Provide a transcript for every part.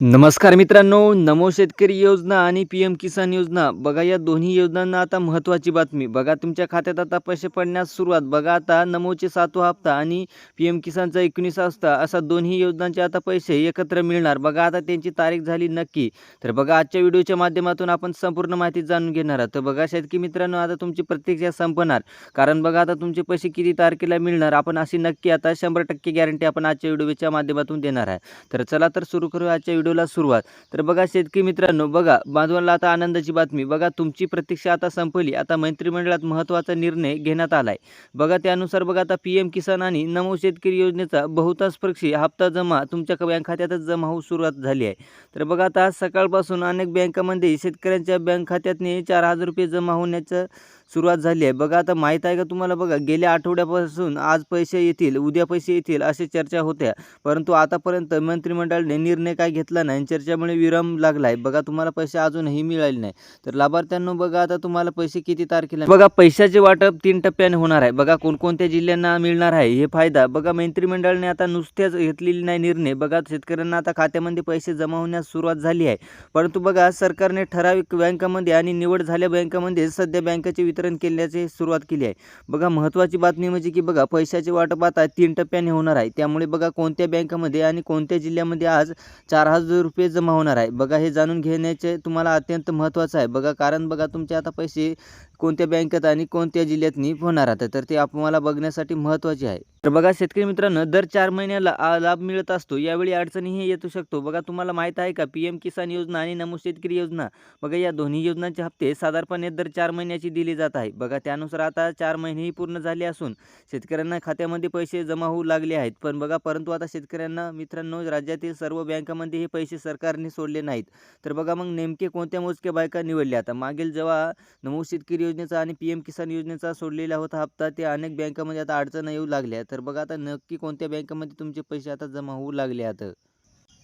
नमस्कार मित्रांनो नमो शेतकरी योजना आणि पी एम किसान योजना. बघा या दोन्ही योजनांना आता महत्त्वाची बातमी. बघा तुमच्या खात्यात आता पैसे पडण्यास सुरुवात. बघा आता नमोचे सातवा हप्ता आणि पी एम किसानचा एकोणीसा हप्ता असा दोन्ही योजनांचे आता पैसे एकत्र मिळणार. बघा आता त्यांची तारीख झाली नक्की. तर बघा आजच्या व्हिडिओच्या माध्यमातून आपण संपूर्ण माहिती जाणून घेणार आहोत. तर बघा शेतकरी मित्रांनो आता तुमची प्रतीक्षा संपणार. कारण बघा आता तुमचे पैसे किती तारखेला मिळणार आपण अशी नक्की आता शंभर टक्के गॅरंटी आपण आजच्या व्हिडिओच्या माध्यमातून देणार आहे. तर चला तर सुरू करू आजच्या व्हिडिओला सुरुवात. तर बघा शेतकरी मित्रांनो बघा बांधवांना आता आनंदाची बातमी. बघा तुमची प्रतीक्षा आता संपली. आता मंत्रिमंडळात महत्त्वाचा निर्णय घेण्यात आला आहे बघा त्यानुसार बघा आता पी एम किसान आणि नमो शेतकरी योजनेचा बहुतांश पक्षी हप्ता जमा तुमच्या बँक खात्यातच जमा होऊ सुरुवात झाली आहे. तर बघा आता आज सकाळपासून अनेक बँकांमध्ये शेतकऱ्यांच्या बँक खात्यातने चार हजार रुपये जमा होण्याचं सुरुवात झाली आहे. बघा आता माहीत आहे का तुम्हाला? बघा गेल्या आठवड्यापासून आज पैसे येतील उद्या पैसे येतील अशी चर्चा होत्या परंतु आतापर्यंत मंत्रिमंडळाने निर्णय काय घेतला नाही आणि चर्चेमुळे विराम लागला आहे बघा तुम्हाला पैसे अजूनही मिळाले नाही. तर लाभार्थ्यांना बघा आता तुम्हाला पैसे किती तारखेला बघा पैशाचे वाटप तीन टप्प्याने होणार आहे. बघा कोणकोणत्या जिल्ह्यांना मिळणार आहे हे फायदा. बघा मंत्रिमंडळाने आता नुसत्याच घेतलेली नाही निर्णय. बघा शेतकऱ्यांना आता खात्यामध्ये पैसे जमा होण्यास सुरुवात झाली आहे. परंतु बघा सरकारने ठराविक बँकामध्ये आणि निवड झाल्या बँकामध्ये सध्या बँकेचे वितरण वितरण केल्याची सुरुवात केली आहे. बघा महत्त्वाची बातमी म्हणजे की बघा पैशाचे वाटप आता तीन टप्प्याने होणार आहे. त्यामुळे बघा कोणत्या बँकामध्ये आणि कोणत्या जिल्ह्यामध्ये आज चार हजार रुपये जमा होणार आहे? बघा हे जाणून घेण्याचे तुम्हाला अत्यंत महत्त्वाचं आहे. बघा कारण बघा तुमचे आता पैसे कोणत्या बँकेत आणि कोणत्या जिल्ह्यातनी होणार आता तर ते आपल्याला बघण्यासाठी महत्त्वाचे आहे. तर बघा शेतकरी मित्रांनो दर चार महिन्याला आ, लाभ मिळत असतो. यावेळी अडचणीही येऊ शकतो. बघा तुम्हाला माहीत आहे का पी एम किसान योजना आणि नमो शेतकरी योजना? बघा या दोन्ही योजनांचे हप्ते साधारणपणे दर चार महिन्याची दिली जात आहे. बघा त्यानुसार आता चार महिनेही पूर्ण झाले असून शेतकऱ्यांना खात्यामध्ये पैसे जमा होऊ लागले आहेत. पण बघा परंतु आता शेतकऱ्यांना मित्रांनो राज्यातील सर्व बँकामध्ये हे पैसे सरकारने सोडले नाहीत. तर बघा मग नेमके कोणत्या मोजक्या बायका निवडल्या? आता मागील जेव्हा नमो शेतकरी योजनेचा आणि पी एम किसान योजनेचा सोडलेला होता हप्ता ते अनेक बँकामध्ये आता अडचण येऊ लागल्या. तर बघा आता नक्की कोणत्या बँकामध्ये तुमचे पैसे आता जमा होऊ लागले आता?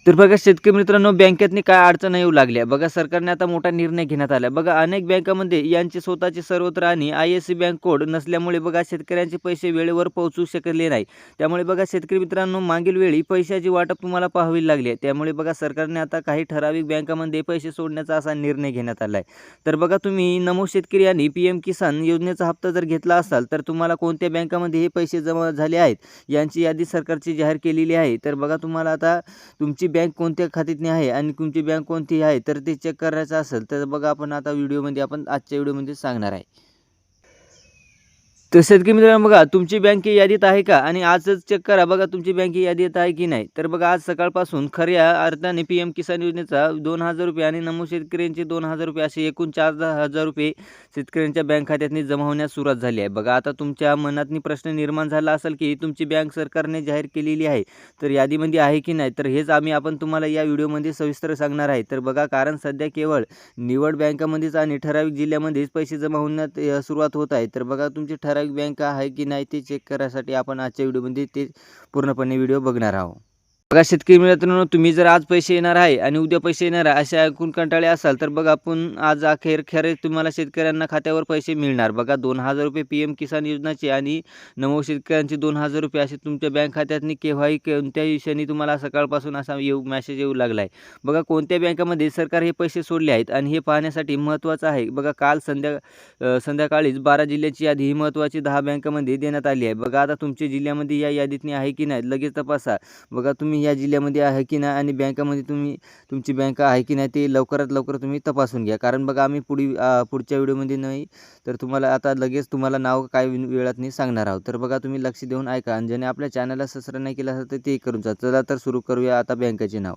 तर बघा शेतकरी मित्रांनो बँकेतनी काय अडचण येऊ लागल्या? बघा सरकारने आता मोठा निर्णय घेण्यात आला. बघा अनेक बँकामध्ये यांचे स्वतःचे सर्वत्र आणि I S C bank code नसल्यामुळे बघा शेतकऱ्यांचे पैसे वेळेवर पोहोचू शकले नाही त्यामुळे बघा शेतकरी मित्रांनो मागील वेळी पैशाची वाटप तुम्हाला पाहावी लागली. आहे त्यामुळे बघा सरकारने आता काही ठराविक बँकामध्ये पैसे सोडण्याचा असा निर्णय घेण्यात आला आहे तर बघा तुम्ही नमो शेतकरी आणि पी एम किसान योजनेचा हप्ता जर घेतला असाल तर तुम्हाला कोणत्या बँकामध्ये हे पैसे जमा झाले आहेत? यांची यादी सरकारची जाहीर केलेली आहे. तर बघा तुम्हाला आता तुमची बँक कोणत्या खात्यातनी आहे आणि तुमची बँक कोणती आहे तर ते चेक करायचं असेल तर बघा आपण आता व्हिडिओमध्ये आपण आजच्या व्हिडिओमध्ये सांगणार आहे. तर शेतकरी मित्रांनो बघा तुमची बँक यादीत आहे का? आणि आजच चेक करा बघा तुमची बँक यादीत आहे की नाही? तर बघा आज सकाळपासून खऱ्या अर्थाने पी एम किसान योजनेचा दोन हजार रुपये आणि नमो शेतकऱ्यांचे दोन हजार रुपये असे एकूण चार हजार रुपये शेतकऱ्यांच्या बँक खात्यातनी जमा होण्यास सुरुवात झाली आहे. बघा आता तुमच्या मनातनी प्रश्न निर्माण झाला असेल की तुमची बँक सरकारने जाहीर केलेली आहे तर यादीमध्ये आहे की नाही? तर हेच आम्ही आपण तुम्हाला या व्हिडिओमध्ये सविस्तर सांगणार आहे. तर बघा कारण सध्या केवळ निवड बँकामध्येच आणि ठराविक जिल्ह्यामध्येच पैसे जमा होण्यात सुरुवात होत आहे. तर बघा तुमची ठराविक बँक आहे की नाही ते चेक करायसाठी आपण आजच्या व्हिडिओमध्ये ते पूर्णपणे व्हिडिओ बघणार आहोत. बघा शेतकरी मित्रांनो तुम्ही जर आज पैसे येणार आहे आणि उद्या पैसे येणार आहे असे ऐकून कंटाळे असाल तर बघा आपण आज अखेर खरे तुम्हाला शेतकऱ्यांना खात्यावर पैसे मिळणार. बघा दोन हजार रुपये पी एम किसान योजनाचे आणि नमो शेतकऱ्यांचे दोन हजार रुपये असे तुमच्या बँक खात्यातनी केव्हाही कोणत्याही विषयाने तुम्हाला सकाळपासून असा येऊ मॅसेज येऊ लागला आहे बघा कोणत्या बँकामध्ये सरकार हे पैसे सोडले आहेत आणि हे पाहण्यासाठी महत्त्वाचं आहे. बघा काल संध्या संध्याकाळीच बारा जिल्ह्याची यादी ही महत्त्वाची दहा बँकामध्ये देण्यात आली आहे. बघा आता तुमच्या जिल्ह्यामध्ये या यादीतनी आहे की नाही लगेच तपासा. बघा तुम्ही या जिल्ह्यामध्ये आहे की नाही आणि बँकामध्ये तुम्ही तुमची बँक आहे की नाही ते लवकरात लवकर तुम्ही तपासून घ्या. कारण बघा आम्ही पुढी पुढच्या व्हिडिओमध्ये नाही तर तुम्हाला आता लगेच तुम्हाला नाव काय वेळात नाही सांगणार आहोत. तर बघा तुम्ही लक्ष देऊन ऐका आणि ज्याने आपल्या चॅनलला सबस्क्राईब नाही केलं असेल तर ते करून जा. चला तर सुरू करूया आता बँकेचे नाव.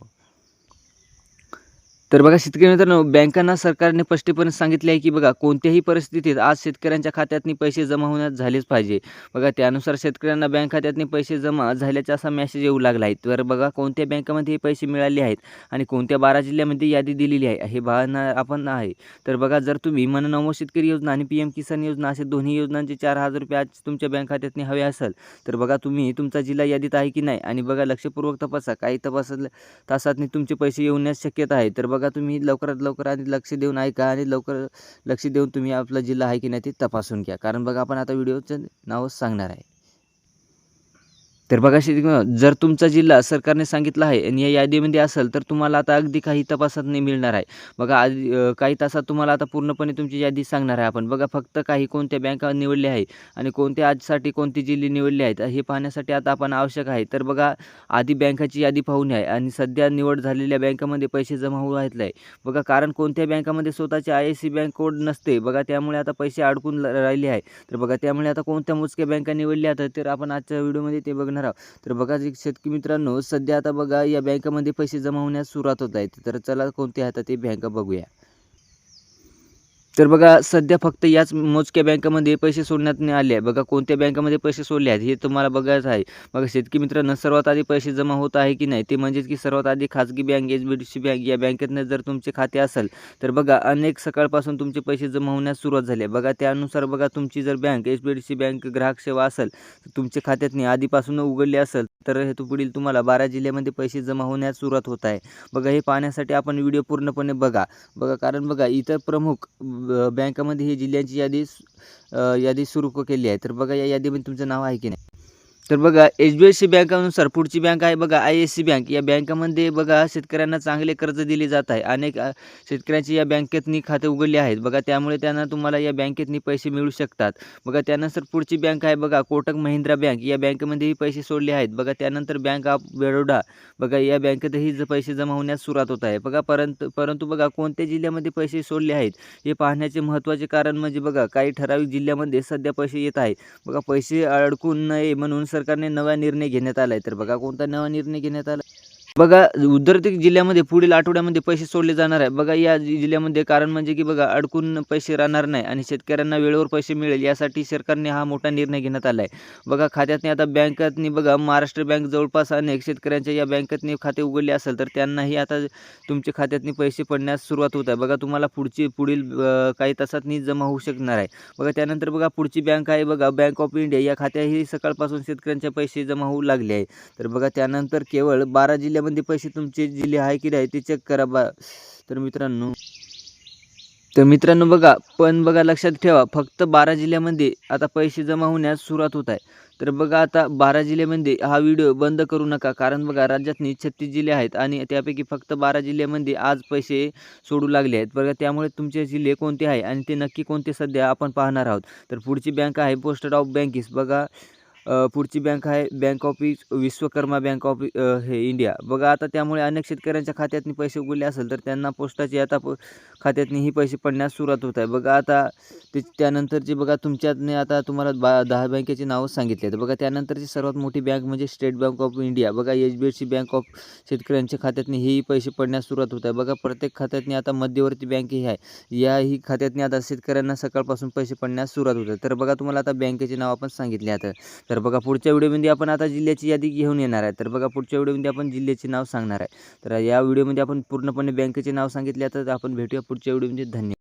तर बघा शेतकरी मित्रांनो बँकांना सरकारने स्पष्टपणे सांगितले आहे की बघा कोणत्याही परिस्थितीत आज शेतकऱ्यांच्या खात्यातनी पैसे जमा होण्यात झालेच पाहिजे. बघा त्यानुसार शेतकऱ्यांना बँक खात्यातनी पैसे जमा झाल्याचा असा मेसेज येऊ लागला आहे. तर बघा कोणत्या बँकामध्ये हे पैसे मिळाले आहेत आणि कोणत्या बारा जिल्ह्यामध्ये यादी दिलेली आहे हे पाहणं आपण आहे. तर बघा जर तुम्ही मन नमो शेतकरी योजना आणि पी एम किसान योजना असे दोन्ही योजनांचे चार हजार रुपये आज तुमच्या बँक खात्यातनी हवे असेल तर बघा तुम्ही तुमचा जिल्हा यादीत आहे की नाही? आणि बघा लक्षपूर्वक तपासा. काही तपासले तासातनी तुमचे पैसे येण्यास शक्यता आहे. तर बघा बघा तुम्ही लवकरात लवकर आणि लक्ष देऊन ऐका आणि लवकर लक्ष देऊन तुम्ही आपला जिल्हा आहे की नाही ते तपासून घ्या. कारण बघा आपण आता व्हिडिओचं नाव सांगणार आहे. तर बघा शेतकरी जर तुमचा जिल्हा सरकारने सांगितला आहे आणि या यादीमध्ये असेल तर तुम्हाला आता अगदी काही तपासात नाही मिळणार आहे. बघा आधी काही तासात तुम्हाला आता पूर्णपणे तुमची यादी सांगणार आहे आपण. बघा फक्त काही कोणत्या बँका निवडल्या आहे आणि कोणत्या आजसाठी कोणती जिल्हे निवडले आहेत हे पाहण्यासाठी आता आपण आवश्यक आहे. तर बघा आधी बँकाची यादी पाहून आहे आणि सध्या निवड झालेल्या बँकामध्ये पैसे जमा होऊ आहेत. आहे बघा कारण कोणत्या बँकामध्ये स्वतःची I S C bank code नसते बघा त्यामुळे आता पैसे अडकून राहिले आहे तर बघा त्यामुळे आता कोणत्या मोजक्या बँका निवडल्या आहेत तर आपण आजच्या व्हिडिओमध्ये ते बघणार आहोत. तर बघा शेतकरी मित्रांनो सध्या आता बघा या बँकामध्ये पैसे जमा होण्यास सुरुवात होत आहे. तर चला कोणत्या आहेत ते बँका बघूया. तर बघा सध्या फक्त याच मोजक्या बँकामध्ये पैसे सोडण्यात नाही आले आहे बघा कोणत्या बँकामध्ये पैसे सोडले आहेत हे तुम्हाला बघायचं आहे. बघा शेतकी मित्रांनो सर्वात आधी पैसे जमा होत आहे की नाही ते म्हणजेच की सर्वात आधी खाजगी bank H B D C bank या बँकेतनं जर तुमचे खाते असेल तर बघा अनेक सकाळपासून तुमचे पैसे जमा होण्यास सुरुवात झाली आहे. बघा त्यानुसार बघा तुमची जर bank H B D C bank ग्राहक सेवा असेल तर तुमच्या खात्यातनी आधीपासून उघडले असेल तर हे तू पुढील तुम्हाला बारा जिल्ह्यामध्ये पैसे जमा होण्यास सुरुवात होत आहे. बघा हे पाहण्यासाठी आपण व्हिडिओ पूर्णपणे बघा. बघा कारण बघा इतर प्रमुख बँकामध्ये ही जिल्ह्यांची यादी यादी सुरू केली आहे. तर बघा या यादीमध्ये तुमचं नाव आहे की नाही? तर बघा एच डी एफ सी बँकानुसार पुढची बँक आहे बघा आय एस सी बँक या बँकामध्ये बघा शेतकऱ्यांना चांगले कर्ज दिले जात आहे. अनेक शेतकऱ्यांची या बँकेतनी खाते उघडले आहेत. बघा त्यामुळे त्यांना तुम्हाला या बँकेतनी पैसे मिळू शकतात. बघा त्यानंतर पुढची बँक आहे बघा कोटक महिंद्रा बँक या बँकेमध्येही पैसे सोडले आहेत. बघा त्यानंतर बँक ऑफ बडोदा बघा या बँकेतही ज पैसे जमा होण्यास सुरुवात होत आहे. बघा परंतु परंतु बघा कोणत्या जिल्ह्यामध्ये पैसे सोडले आहेत? हे पाहण्याचे महत्त्वाचे कारण म्हणजे बघा काही ठराविक जिल्ह्यामध्ये सध्या पैसे येत आहेत. बघा पैसे अडकून नये म्हणून सरकारने नवा निर्णय घेण्यात आला आहे तर बघा कोणता नवा निर्णय घेण्यात आला? बघा उदरतिक जिल्ह्यामध्ये पुढील आठवड्यामध्ये पैसे सोडले जाणार आहे. बघा या जिल्ह्यामध्ये कारण म्हणजे की बघा अडकून पैसे राहणार नाही आणि शेतकऱ्यांना वेळेवर पैसे मिळेल यासाठी सरकारने हा मोठा निर्णय घेण्यात आला आहे बघा खात्यातनी आता बँकातनी बघा महाराष्ट्र बँक जवळपास अनेक शेतकऱ्यांच्या या बँकेतनी खाते उघडले असेल तर त्यांनाही आता तुमच्या खात्यातनी पैसे पडण्यास सुरुवात होत आहे. बघा तुम्हाला पुढची पुढील काही तासातनी जमा होऊ शकणार आहे. बघा त्यानंतर बघा पुढची बँक आहे बघा बँक ऑफ इंडिया या खात्याही सकाळपासून शेतकऱ्यांचे पैसे जमा होऊ लागले आहे. तर बघा त्यानंतर केवळ बारा खात्यामध्ये पैसे तुमचे जिल्हे आहे की नाही ते चेक करा बा. तर मित्रांनो तर मित्रांनो बघा पण बघा लक्षात ठेवा फक्त बारा जिल्ह्यामध्ये आता पैसे जमा होण्यास सुरुवात होत आहे. तर बघा आता बारा जिल्ह्यामध्ये हा व्हिडिओ बंद करू नका कारण बघा राज्यातनी छत्तीस जिल्हे आहेत आणि त्यापैकी फक्त बारा जिल्ह्यामध्ये आज पैसे सोडू लागले आहेत. बघा त्यामुळे तुमचे जिल्हे कोणते आहे आणि ते नक्की कोणते सध्या आपण पाहणार आहोत. तर पुढची बँक आहे पोस्टर ऑफ बँकेस बघा पुढची बँक आहे बँक ऑफ इ- विश्वकर्मा बँक ऑफ हे इंडिया. बघा आता त्यामुळे अनेक शेतकऱ्यांच्या खात्यातनी पैसे उघडले असेल तर त्यांना पोस्टाचे आता प खात्यातनीही पैसे पडण्यास सुरुवात होत आहे. बघा आता ते त्यानंतरची बघा तुमच्यातने आता तुम्हाला बा दहा बँकेची नावं सांगितली आहेत. बघा त्यानंतरची सर्वात मोठी बँक म्हणजे स्टेट बँक ऑफ इंडिया. बघा H D F C bank of शेतकऱ्यांच्या खात्यातनी हेही पैसे पडण्यास सुरुवात होत आहे. बघा प्रत्येक खात्यातनी आता मध्यवर्ती बँक ही आहे. या ही खात्यातनी आता शेतकऱ्यांना सकाळपासून पैसे पडण्यास सुरुवात होत आहे. तर बघा तुम्हाला आता बँकेचे नाव आपण सांगितले आता. तर बघा पुढच्या व्हिडिओमध्ये आपण आता जिल्ह्याची यादी घेऊन येणार आहे. तर बघा पुढच्या व्हिडिओमध्ये आपण जिल्ह्याचे नाव सांगणार आहे. तर या व्हिडिओमध्ये आपण पूर्णपणे बँकेचे नाव सांगितले आता आपण भेटूया पुढच्या व्हिडिओमध्ये. धन्यवाद.